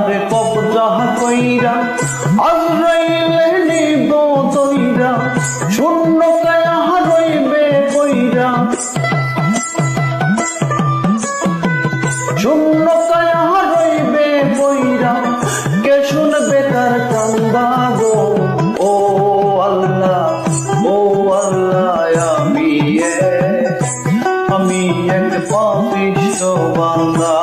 রুহুটার কবজা কইরা, আজরাইল নিব দইরা শূন্য কায়া রইবে কইরা শূন্য কায়া রইবে কইরা কে শুনবে তার কান্দা গো? ও আল্লাহ ও আল্লাহ, আমি এক আমি এক পাপিষ্ট বান্দা।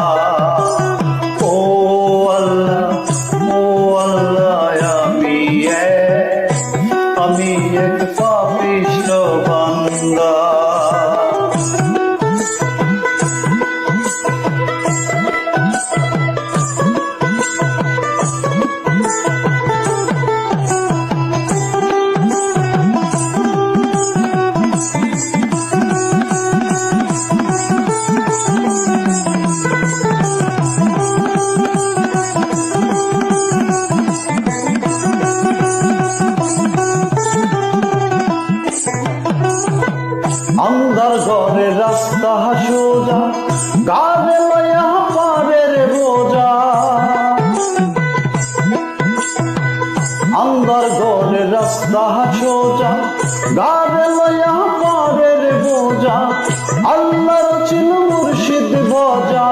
আন্দার রাস্তা সোজা গাবে লয়া পারের বোঝা, আল্লাহর ছিল মুর্শিদ বজা।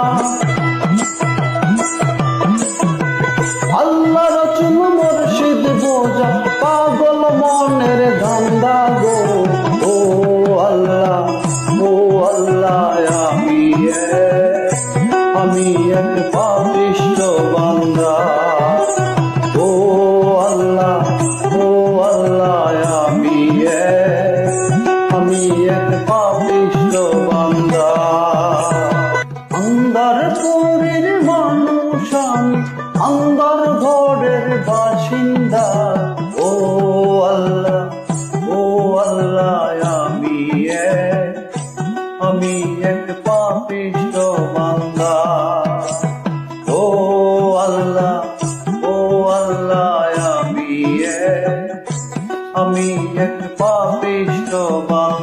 আল্লাহ রচুন মুর্শিদ বোঝা, পাগল মনের ধান্দা গো। ও আল্লাহ ও আল্লাহ, আমি সন্তান আন্দার ঘরের বাসিন্দা। ও আল্লাহ ও আল্লাহ, আমি আমি এক পাপিষ্ট বাংলা ও আল্লাহ ও আল্লাহ, আমি আমি এক পাপিষ্ট বাংলা